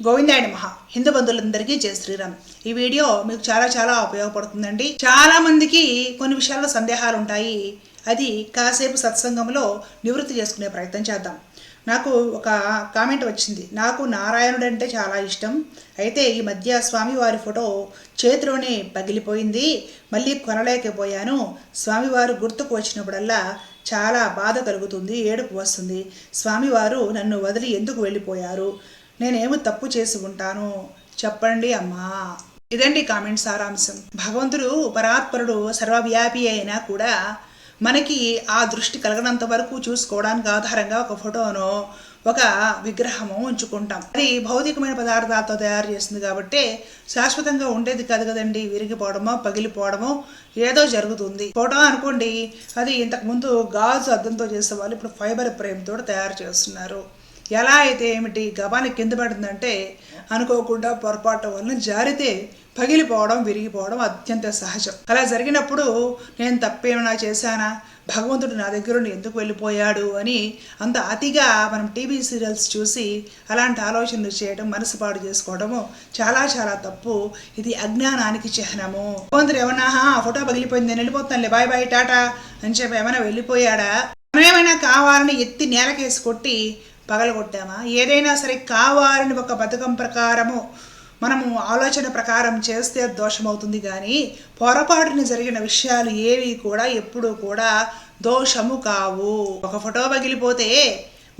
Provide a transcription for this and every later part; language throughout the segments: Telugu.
గోవిందాయన మహా హిందూ బంధువులందరికీ జయ శ్రీరామ్. ఈ వీడియో మీకు చాలా చాలా ఉపయోగపడుతుందండి. చాలా మందికి కొన్ని విషయాల్లో సందేహాలు ఉంటాయి. అది కాసేపు సత్సంగంలో నివృత్తి చేసుకునే ప్రయత్నం చేద్దాం. నాకు ఒక కామెంట్ వచ్చింది. నాకు నారాయణుడు అంటే చాలా ఇష్టం. అయితే ఈ మధ్య స్వామివారి ఫోటో చేతిలోనే పగిలిపోయింది. మళ్ళీ కొనలేకపోయాను. స్వామివారు గుర్తుకు వచ్చినప్పుడల్లా చాలా బాధ కలుగుతుంది ఏడుపు వస్తుంది. స్వామివారు నన్ను వదిలి ఎందుకు వెళ్ళిపోయారు? నేనేమి తప్పు చేసి ఉంటాను చెప్పండి అమ్మా. ఇదండి కామెంట్ సారాంశం. భగవంతుడు పరాత్పరుడు సర్వవ్యాపి అయినా కూడా మనకి ఆ దృష్టి కలగనంత వరకు చూసుకోవడానికి ఆధారంగా ఒక ఫోటోను ఒక విగ్రహము ఉంచుకుంటాం. అది భౌతికమైన పదార్థాలతో తయారు చేసింది కాబట్టి శాశ్వతంగా ఉండేది కాదు కదండి. విరిగిపోవడమో పగిలిపోవడమో ఏదో జరుగుతుంది. ఫోటో అనుకోండి అది ఇంతకు ముందు గాజు అద్దంతో చేసేవాళ్ళు ఇప్పుడు ఫైబర్ ప్రేమ్తో తయారు చేస్తున్నారు. ఎలా అయితే ఏమిటి గబాని కింద పడుతుందంటే అనుకోకుండా పొరపాటు వలన జారితే పగిలిపోవడం విరిగిపోవడం అత్యంత సహజం. అలా జరిగినప్పుడు నేను తప్పేమైనా చేశానా? భగవంతుడు నా దగ్గర నుండి ఎందుకు వెళ్ళిపోయాడు అని అంత అతిగా మనం టీవీ సీరియల్స్ చూసి అలాంటి ఆలోచనలు చేయడం మనసు పాడు చేసుకోవడము చాలా చాలా తప్పు. ఇది అజ్ఞానానికి చిహ్నము. భగవంతుడు ఏమన్నా ఆ ఫోటో పగిలిపోయింది నేను వెళ్ళిపోతానులే బాయ్ బాయ్ టాటా అని చెప్పి ఏమైనా వెళ్ళిపోయాడా? మనం ఏమైనా కావాలని ఎత్తి నేలకేసి కొట్టి పగలగొట్టామా? ఏదైనా సరే కావాలని ఒక పథకం ప్రకారము మనము ఆలోచన ప్రకారం చేస్తే దోషమవుతుంది కానీ పొరపాటున జరిగిన విషయాలు ఏవి కూడా ఎప్పుడూ కూడా దోషము కావు. ఒక ఫోటో పగిలిపోతే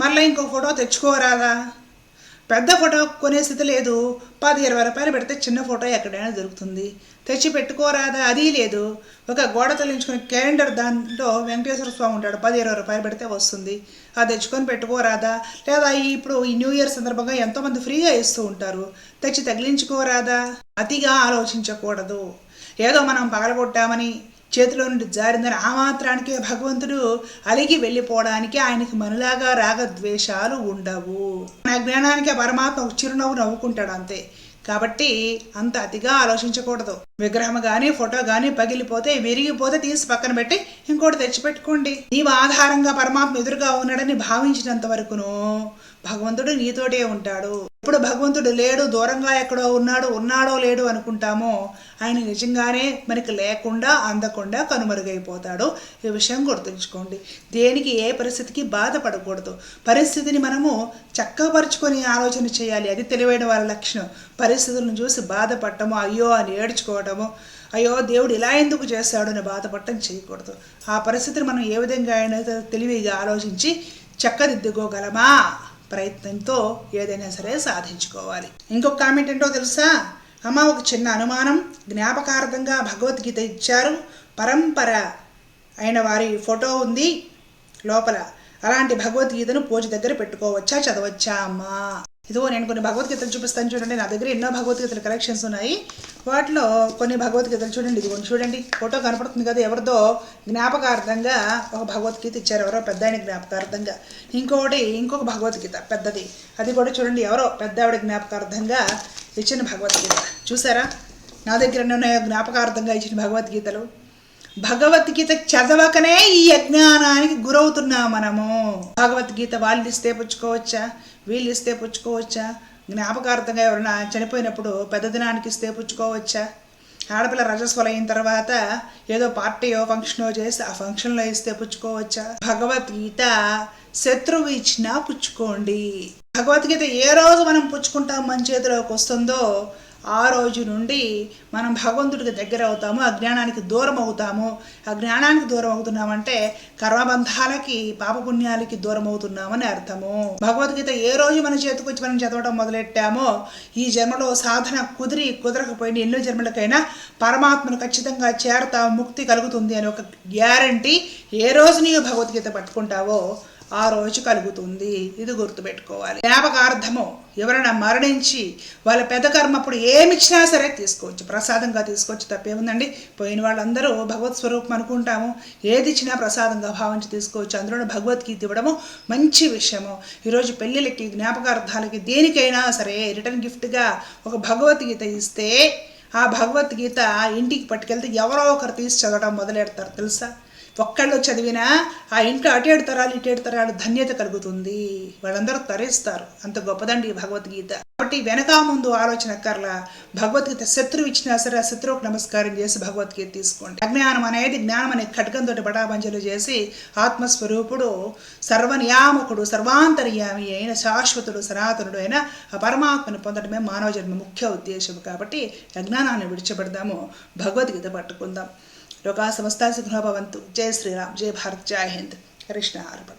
మళ్ళీ ఇంకో ఫోటో తెచ్చుకోరాదా? పెద్ద ఫోటో కొనే స్థితి లేదు. పది ఇరవై రూపాయలు పెడితే చిన్న ఫోటో ఎక్కడైనా దొరుకుతుంది. తెచ్చి పెట్టుకోరాదా? అది లేదు. ఒక గోడ తొలగించుకుని క్యాలెండర్ దాంట్లో వెంకటేశ్వర స్వామి ఉంటాడు. పది ఇరవై రూపాయలు పెడితే వస్తుంది. అది తెచ్చుకొని పెట్టుకోరాదా? లేదా ఇప్పుడు ఈ న్యూ ఇయర్ సందర్భంగా ఎంతోమంది ఫ్రీగా ఇస్తూ ఉంటారు. తెచ్చి తగిలించుకోరాదా? అతిగా ఆలోచించకూడదు. ఏదో మనం పగలగొట్టామని చేతిలో నుండి జారిందని ఆ మాత్రానికే భగవంతుడు అలిగి వెళ్ళిపోవడానికి ఆయనకి మనలాగా రాగద్వేషాలు ఉండవు. మన జ్ఞానానికి పరమాత్మ చిరునవ్వు నవ్వుకుంటాడు అంతే. కాబట్టి అంత అతిగా ఆలోచించకూడదు. విగ్రహం కానీ ఫోటో కానీ పగిలిపోతే విరిగిపోతే తీసి పక్కన పెట్టి ఇంకోటి తెచ్చిపెట్టుకోండి. నీవు ఆధారంగా పరమాత్మ ఎదురుగా ఉన్నాడని భావించినంత వరకును భగవంతుడు నీతోటే ఉంటాడు. ఇప్పుడు భగవంతుడు లేడు దూరంగా ఎక్కడో ఉన్నాడు ఉన్నాడో లేడు అనుకుంటామో ఆయన నిజంగానే మనకి లేకుండా అందకుండా కనుమరుగైపోతాడు. ఈ విషయం గుర్తుంచుకోండి. దేనికి ఏ పరిస్థితికి బాధపడకూడదు. పరిస్థితిని మనము చక్కపరుచుకొని ఆలోచన చేయాలి. అది తెలివైన వారి లక్షణం. పరిస్థితులను చూసి బాధపడటము అయ్యో అని ఏడ్చుకోవటము అయ్యో దేవుడు ఇలా ఎందుకు చేస్తాడు అని బాధపడటం చేయకూడదు. ఆ పరిస్థితిని మనం ఏ విధంగా అయినా తెలివిగా ఆలోచించి చక్కదిద్దుకోగలమా? ప్రయత్నంతో ఏదైనా సరే సాధించుకోవాలి. ఇంకొక కామెంట్ ఏంటో తెలుసా? అమ్మ ఒక చిన్న అనుమానం జ్ఞాపకార్థంగా భగవద్గీత ఇచ్చారు. పరంపర అయిన వారి ఫోటో ఉంది లోపల. అలాంటి భగవద్గీతను పూజ దగ్గర పెట్టుకోవచ్చా చదవచ్చా అమ్మా? ఇదిగో నేను కొన్ని భగవద్గీతలు చూపిస్తాను చూడండి. నా దగ్గర ఎన్నో భగవద్గీతల కలెక్షన్స్ ఉన్నాయి. వాటిలో కొన్ని భగవద్గీతలు చూడండి. ఇదిగో చూడండి. ఫోటో కనపడుతుంది కదా ఎవరిదో. జ్ఞాపకార్థంగా ఒక భగవద్గీత ఇచ్చారు ఎవరో. పెద్ద ఆయన జ్ఞాపకార్థంగా. ఇంకొకటి ఇంకొక భగవద్గీత పెద్దది. అది కూడా చూడండి. ఎవరో పెద్ద ఆవిడ జ్ఞాపకార్థంగా ఇచ్చిన భగవద్గీత. చూసారా? నా దగ్గర ఉన్న జ్ఞాపకార్థంగా ఇచ్చిన భగవద్గీతలు. భగవద్గీత చదవకనే ఈ అజ్ఞానానికి గురవుతున్నాం మనము. భగవద్గీత వాళ్ళు ఇస్తే పుచ్చుకోవచ్చా? వీళ్ళు ఇస్తే పుచ్చుకోవచ్చా? జ్ఞాపకార్థంగా ఎవరైనా చనిపోయినప్పుడు పెద్ద దినానికి ఇస్తే పుచ్చుకోవచ్చా? ఆడపిల్ల రజస్వలు అయిన తర్వాత ఏదో పార్టీయో ఫంక్షనో చేసి ఆ ఫంక్షన్లో ఇస్తే పుచ్చుకోవచ్చా? భగవద్గీత శత్రువు ఇచ్చినా పుచ్చుకోండి. భగవద్గీత ఏ రోజు మనం పుచ్చుకుంటాం మన చేతిలోకి వస్తుందో ఆ రోజు నుండి మనం భగవంతుడికి దగ్గర అవుతాము అజ్ఞానానికి దూరం అవుతాము. అజ్ఞానానికి దూరం అవుతున్నామంటే కర్మబంధాలకి పాపపుణ్యాలకి దూరం అవుతున్నామని అర్థము. భగవద్గీత ఏ రోజు మన చేతికి వచ్చి మనం చదవడం మొదలెట్టామో ఈ జన్మలో సాధన కుదిరి కుదరకపోయిన ఎన్నో జన్మలకైనా పరమాత్మను ఖచ్చితంగా చేరతావు ముక్తి కలుగుతుంది అని ఒక గ్యారంటీ ఏ రోజు నీవు భగవద్గీత పట్టుకుంటావో ఆ రోజు కలుగుతుంది. ఇది గుర్తుపెట్టుకోవాలి. జ్ఞాపకార్థము. ఎవరైనా మరణించి వాళ్ళ పెద్ద కర్మప్పుడు ఏమిచ్చినా సరే తీసుకోవచ్చు. ప్రసాదంగా తీసుకోవచ్చు తప్పేముందండి పోయిన వాళ్ళందరూ భగవత్ స్వరూపం అనుకుంటాము. ఏది ఇచ్చినా ప్రసాదంగా భావించి తీసుకోవచ్చు. అందులో భగవద్గీత ఇవ్వడము మంచి విషయము. ఈరోజు పెళ్ళిళ్ళకి జ్ఞాపకార్థాలకి దేనికైనా సరే రిటర్న్ గిఫ్ట్గా ఒక భగవద్గీత ఇస్తే ఆ భగవద్గీత ఇంటికి పట్టుకెళ్తే ఎవరో ఒకరు తీసి చదవడం మొదలెడతారు. తెలుసా? ఒక్కళ్ళు చదివినా ఆ ఇంట్లో అటేడు తరాలు ఇటేడు తరాలు ధన్యత కలుగుతుంది. వాళ్ళందరూ తరిస్తారు. అంత గొప్పదండి భగవద్గీత. కాబట్టి వెనక ముందు ఆలోచన కర్ల భగవద్గీత శత్రువు ఇచ్చినా సరే ఆ శత్రువుకు నమస్కారం చేసి భగవద్గీత తీసుకోండి. అజ్ఞానం అనేది జ్ఞానం అనే ఖడ్గంతో బటాబంజలు చేసి ఆత్మస్వరూపుడు సర్వనియామకుడు సర్వాంతర్యామి అయిన శాశ్వతుడు సనాతనుడు అయిన ఆ పరమాత్మను పొందడమే మానవ జన్మ ముఖ్య ఉద్దేశం. కాబట్టి అజ్ఞానాన్ని విడిచిపెడదాము. భగవద్గీత పట్టుకుందాం. लोका समस्ता सुखिनो भवन्तु। जय श्रीराम जय भारत जय हिंद। कृष्ण अर्पण